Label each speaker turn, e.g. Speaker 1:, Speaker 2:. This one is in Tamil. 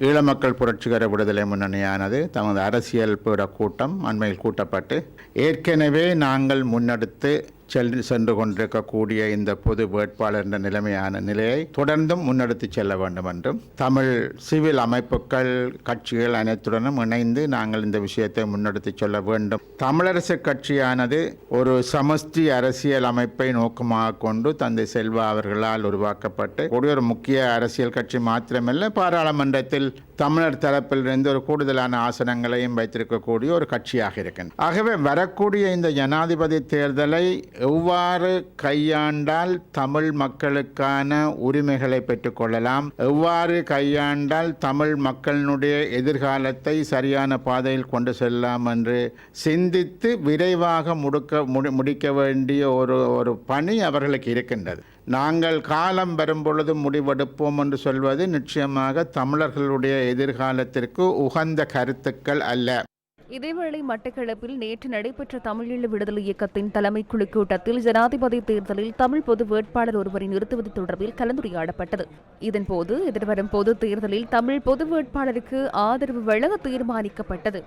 Speaker 1: ஈழமக்கள் புரட்சிகர விடுதலை முன்னணியானது தமது அரசியல் பீட கூட்டம் அண்மையில் கூட்டப்பட்டு ஏற்கனவே நாங்கள் முன்னெடுத்து செல் சென்று கொண்டிருக்கக்கூடிய இந்த பொது வேட்பாளர் என்ற நிலைமையான நிலையை தொடர்ந்தும் முன்னெடுத்து செல்ல வேண்டும் என்றும் தமிழ் சிவில் அமைப்புகள் கட்சிகள் அனைத்துடனும் இணைந்து நாங்கள் இந்த விஷயத்தை முன்னெடுத்து செல்ல வேண்டும். தமிழரசு கட்சியானது ஒரு சமஷ்டி அரசியல் அமைப்பை நோக்கமாக கொண்டு தந்தை செல்வா அவர்களால் உருவாக்கப்பட்டு கூடிய ஒரு முக்கிய அரசியல் கட்சி மாத்திரமல்ல பாராளுமன்றத்தில் தமிழர் தரப்பிலிருந்து ஒரு கூடுதலான ஆசனங்களையும் வைத்திருக்கக்கூடிய ஒரு கட்சியாக இருக்கின்றன. ஆகவே வரக்கூடிய இந்த ஜனாதிபதி தேர்தலை எவ்வாறு கையாண்டால் தமிழ் மக்களுக்கான உரிமைகளை பெற்றுக்கொள்ளலாம் எவ்வாறு கையாண்டால் தமிழ் மக்களினுடைய எதிர்காலத்தை சரியான பாதையில் கொண்டு செல்லலாம் என்று சிந்தித்து விரைவாக முடுக்க முடி முடிக்க வேண்டிய ஒரு ஒரு பணி அவர்களுக்கு இருக்கின்றது. நாங்கள் காலம் வரும்பொழுது முடிவெடுப்போம் என்று சொல்வது நிச்சயமாக தமிழர்களுடைய எதிர்காலத்திற்கு உகந்த கருத்துக்கள் அல்ல.
Speaker 2: இதேவேளை மட்டக்களப்பில் நேற்று நடைபெற்ற தமிழீழ விடுதலை இயக்கத்தின் தலைமைக்குழு கூட்டத்தில் ஜனாதிபதி தேர்தலில் தமிழ் பொது வேட்பாளர் ஒருவரை நிறுத்துவது தொடர்பில் கலந்துரையாடப்பட்டது. இதன்போது எதிர்வரும் பொது தேர்தலில் தமிழ் பொது வேட்பாளருக்கு ஆதரவு வழங்க தீர்மானிக்கப்பட்டது.